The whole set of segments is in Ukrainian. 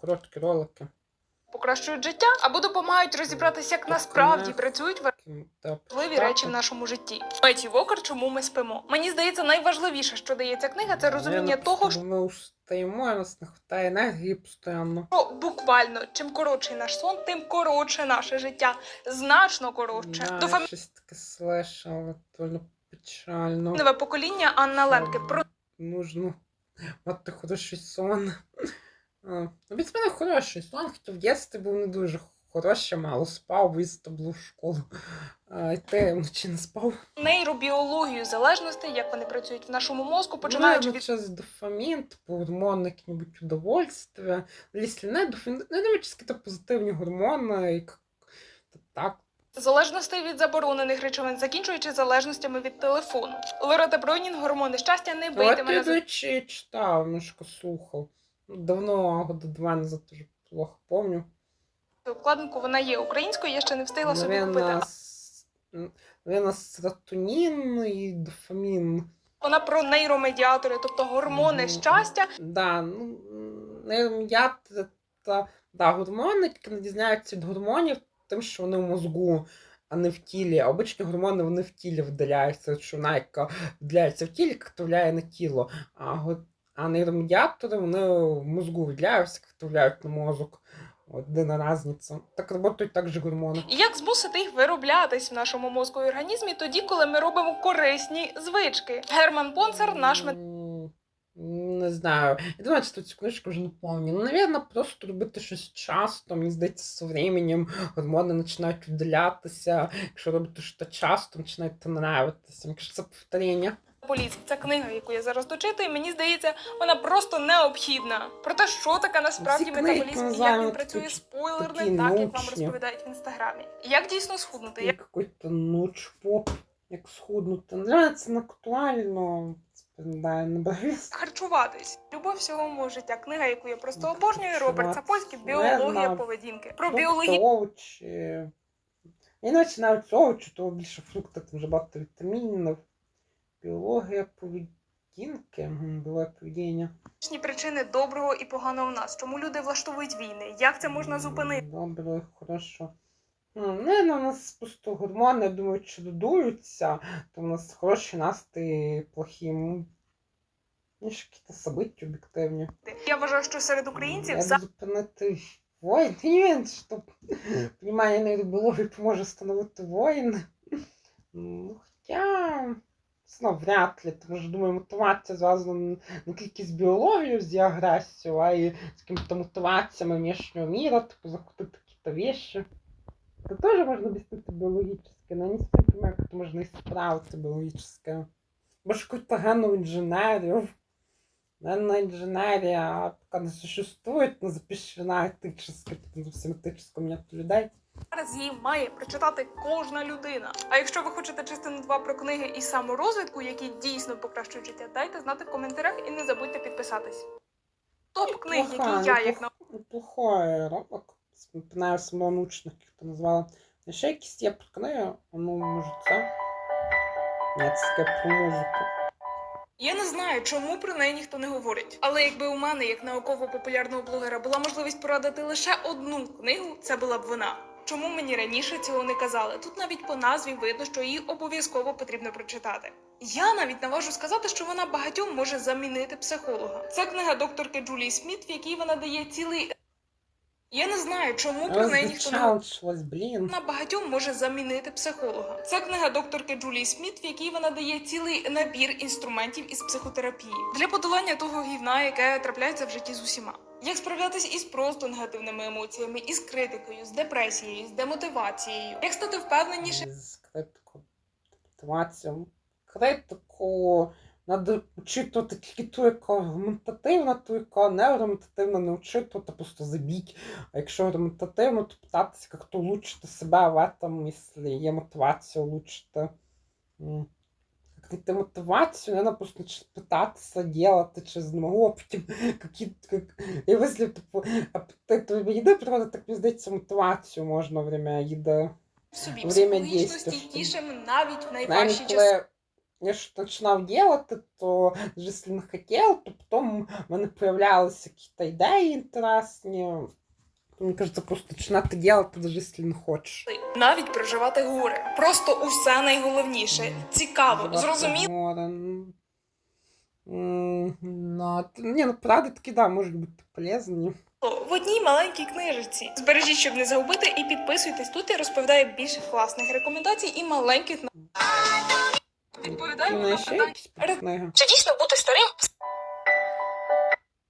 короткі ролики. покращують життя або допомагають розібратися, як насправді працюють важливі речі в нашому житті. Меті Вокер, чому ми спимо? Мені здається, найважливіше, що дає ця книга, це розуміння того, просто Ми устаємо, і нас не вистачає енергії постійно. що буквально чим коротший наш сон, тим коротше наше життя. Значно коротше. Да, Дофамінове щось таке слышала, доволі печально. Нове покоління Анна Лемке. Про Нужно мати хороший сон. Ну, мене хороший сон, хоча в дитинстві був не дуже хороший, мало спав, було в школу. Те вночі не спав. нейробіологію залежностей, як вони працюють в нашому мозку, починаючи ну, від через дофамін, типу гормон який-небудь удовольствия. Якщо не дофамін, не дивлячись якісь позитивні гормони, і так. залежностей від заборонених речовин, закінчуючи залежностями від телефону. Лорета Бройнін, гормони щастя, не бийте мене я, читав, немножко слухав. Давно, года два назад дуже плохо помню. цю обкладинку. Вона є українською, я ще не встигла собі купити. Наверно, с- серотонін і дофамін. Вона про нейромедіатори, тобто гормони Мгм. щастя. Да, ну, нейромедіатори та да, гормони, які надізняються від гормонів, тим, що вони в мозгу, а не в тілі. А обичні гормони вони в тілі видаляються, що вона яка виділяється в тілі, яка втравляє на тіло. А, а нейромедіатори вони в мозгу виділяються, як втравляють на мозок. Одна різниця. Так працюють також гормони. І як змусити їх вироблятись в нашому мозку і організмі тоді, коли ми робимо корисні звички? Герман Понцер, наш мед... Не знаю. Я думаю, що цю книжку вже не. Ну, навірно, просто робити щось часто. Мені здається, з временем гормони починають виділятися. Якщо робити щось часто, починає це нравитися. Якщо це повторення. Поліції. Це книга, яку я зараз дочитую. Мені здається, вона просто необхідна. Про те, що таке насправді метаболізм і як він працює спойлерне, так як вам розповідають в інстаграмі. Як дійсно схуднути? Як Як якийсь ночпоп, як схуднути. Це не актуально. Харчуватись? Любов всього мого життя. Книга, яку я просто обожнюю. Роберт Сапольський біологія поведінки. Про біологію. починаю з овочі, то більше фруктів, там вже багато вітамінів. Біологія поведінки. Біологія поведіння. Точні причини доброго і поганого в нас. Чому люди влаштовують війни? Як це можна зупинити? Добре, хорошо. Ну, не, ну, у нас просто гормони, я думаю, що додуються, то у нас хороші настрій, плохі. Якісь события об'єктивні. Я вважаю, що серед українців Як за зупинити воїн? Я не вірю, що понімання нейробіології поможе встановити воїн. Ну, хоча, знову вряд ли, тому що, думаю, мотивація зв'язана не тільки з біологією, з її агресією, а й з якими-то мотиваціями внешнього міра, типу захопити якісь вещи. Это тоже можно объяснить биологически, но не совсем понимаю, как это можно исправить биологически. Может, какую-то генную инженерию. Генная инженерия пока не существует, но запрещена этически, потому что всем этическому нет людей. зараз її має прочитати кожна людина. А якщо ви хочете частину 2 про книги і саморозвитку, які дійсно покращують життя, дайте знати в коментарях і не забудьте підписатись. Топ книг, які я як на Неплохой ролик. Напоминаю самонаучных, каких-то назвала. Ще якісь є книги, а ну, може це? Ні, це таке про музику. Я не знаю, чому про неї ніхто не говорить. Але якби у мене, як науково-популярного блогера, була можливість порадити лише одну книгу, це була б вона. Чому мені раніше цього не казали? Тут навіть по назві видно, що її обов'язково потрібно прочитати. Я навіть наважу сказати, що вона багатьом може замінити психолога. Це книга докторки Джулії Сміт, в якій вона дає цілий. Я не знаю, чому про неї ніхто не говорить. Розчалчилась, блін. Вона багатьом може замінити психолога. Це книга докторки Джулії Сміт, в якій вона дає цілий набір інструментів із психотерапії для подолання того гівна, яке трапляється в житті з усіма. Як справлятись із просто негативними емоціями, із критикою, з депресією, з демотивацією, як стати впевненіше З критику, мотивацію. Критику треба учитувати тільки ту, яка аргументативна, ту, яка не аргументативна, не учитувати, просто забіть. А якщо аргументативно, то питатися, як то улучшити себе в этом, якщо є мотивація улучшити. Як знайти мотивацію, треба просто питатися, делати, чи змогу, а потім які, як, і вислів, типу, апетит до їди приводить, так мені здається, мотивацію можна время їди. в собі психологічно стійкішим навіть в найважчі часи. Ж починав делати, то якщо не хотів, то потім в мене появлялися якісь ідеї інтересні. Мені кажется, просто починати делати, навіть якщо не хочеш. навіть проживати горе. Просто усе найголовніше. Цікаво, зрозуміло. Ну. Ні, ну правда таки, да, можуть бути полезні. в одній маленькій книжечці. Збережіть, щоб не загубити, і підписуйтесь. Тут я розповідаю більше класних рекомендацій і маленьких Відповідаємо Ну, на і ще питання. якісь книги. Чи дійсно бути старим?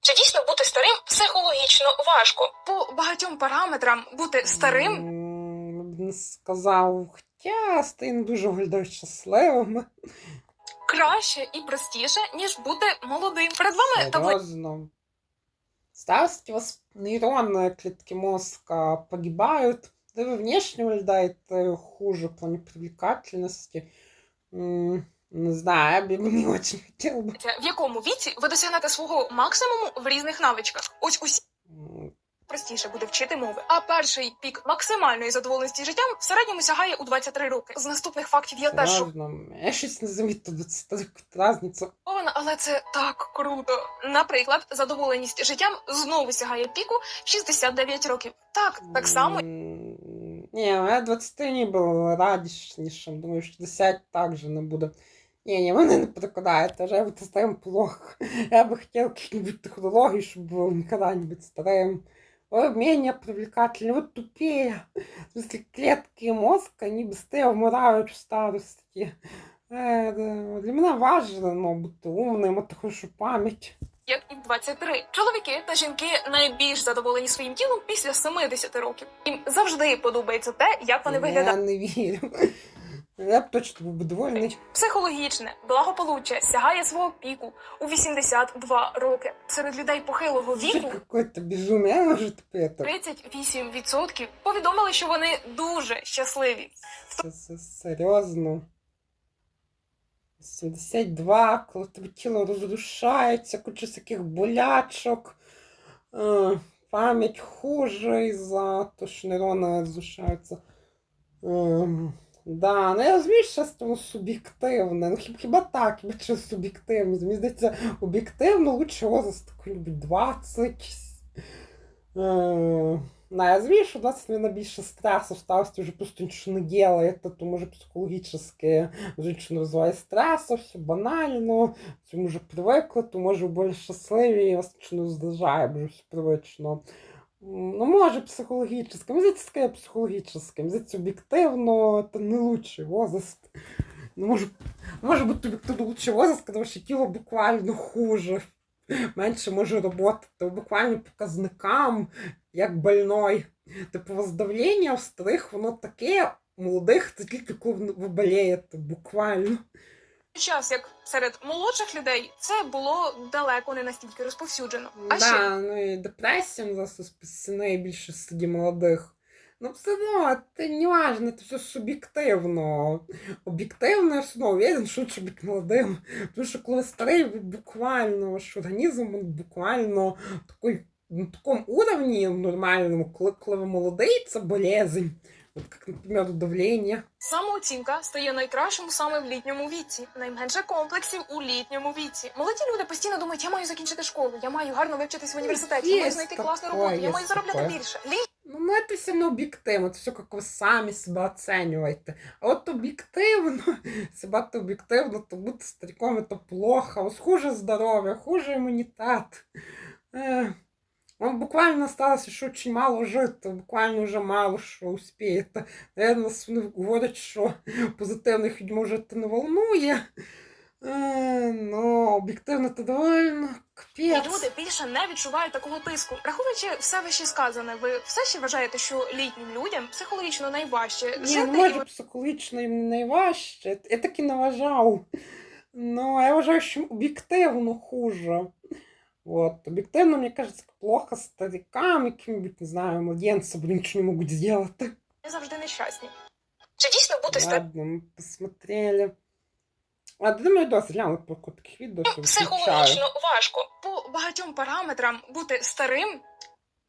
Чи дійсно бути старим психологічно важко? По багатьом параметрам бути старим М, я б не сказав, хоча стає не дуже виглядає щасливим. краще і простіше, ніж бути молодим. Перед вами таблиця. Серьезно. Старости у вас нейронные клетки мозга погибают. Да вы внешне выглядаете хуже в плане привлекательности. Не знаю, я бы не хотел бы. в якому віці ви досягнете свого максимуму в різних навичках. Ось усі простіше буде вчити мови. А перший пік максимальної задоволеності життям в середньому сягає у 23 роки. З наступних фактів я теж Серьезно. Я щось не замітив до цього разницю. але це так круто. Наприклад, задоволеність життям знову сягає піку в 69 років. Так, так само М, Не, ну, я 20 не був радішнішим. Думаю, 60 також не буде. Ні, ні, мене не переконає, теж я бути старим плохо. Я би хотів якісь технології, щоб було ніколи не бути старим. Ой, менее привлекательны, вот тупее. В смысле, клетки мозга, они быстрее вмирають в старості. Е, да. Для мене важливо ну, бути умним, мати хорошу пам'ять. як і 23. Чоловіки та жінки найбільш задоволені своїм тілом після 70 років. Їм завжди подобається те, як вони Я виглядають. не вірю. Я б точно був довольний. Психологічне благополуччя сягає свого піку у 82 роки. Серед людей похилого віку какое-то безумие, может это. 38% повідомили, що вони дуже щасливі. Серйозно. 72, коли тебе тіло розрушається, куча всяких болячок, е, пам'ять хуже із-за того, що нейрони розрушаються. Ем, да, ну я розумію, що це суб'єктивне. Ну хіба, так, хіба чи суб'єктивність. Мені здається, об'єктивно лучше возраст такий-небудь 20. Да, я розумію, що 20 мене більше стресу старості вже просто нічого не делаєте, то може психологічно женщина розвиває стресу, все банально, цьому вже привикли, то може більш щасливі, і вас нічого не роздражає, бо вже все привично. Ну, може, психологічно. Мені здається, таке психологічне. Мені об'єктивно, це не лучший возраст. Ну, може, може бути об'єктивно лучший возраст, коли ваше тіло буквально хуже. Менше може роботи, то буквально показникам, як больной. Типу, у в старих, воно таке, у молодих, це тільки коли ви болієте, буквально. Час як серед молодших людей це було далеко не настільки розповсюджено. А ще да, ну і депресія зараз розписана більше серед молодих. Ну, все одно, це не важно, це все суб'єктивно. Об'єктивно, я все одно уверен, що лучше бути молодим. Тому що коли старий, ви буквально, ваш організм він буквально такий, на такому уровні нормальному, коли, коли ви молодий, це болезнь. От як, наприклад, давлення. самооцінка стає найкращим саме в літньому віці. Найменше комплексів у літньому віці. Молоді люди постійно думають, я маю закінчити школу, я маю гарно вивчитись в університеті, я маю знайти класну роботу, я маю заробляти більше. Лі- Ну, ну, это все равно объективно, это все как вы сами себя оцениваете. А вот объективно, себя то объективно, то быть стариком это плохо, у вас хуже здоровье, хуже иммунитет. Э, Вам буквально осталось еще очень мало жити, буквально вже мало що успієте. Наверно, вони говорять, що позитивних людьми вже це не волнує. Е, Ну, об'єктивно це довольно І капець. люди більше не відчувають такого тиску. Враховуючи все вище сказане, ви все ще вважаєте, що літнім людям психологічно найважче Ні, жити ну і психологічно їм найважче. Я так і не вважав. Ну, я вважаю, що об'єктивно хуже. Вот. Об'єктивно, мені кажется, плохо старикам, яким-нибудь, не знаю, младенцям, блін, нічого не можуть зробити. не завжди нещасні. Чи дійсно бути Ладно, мы посмотрели. А думаю, досі глянули по таких відео, що психологічно важко? По багатьом параметрам бути старим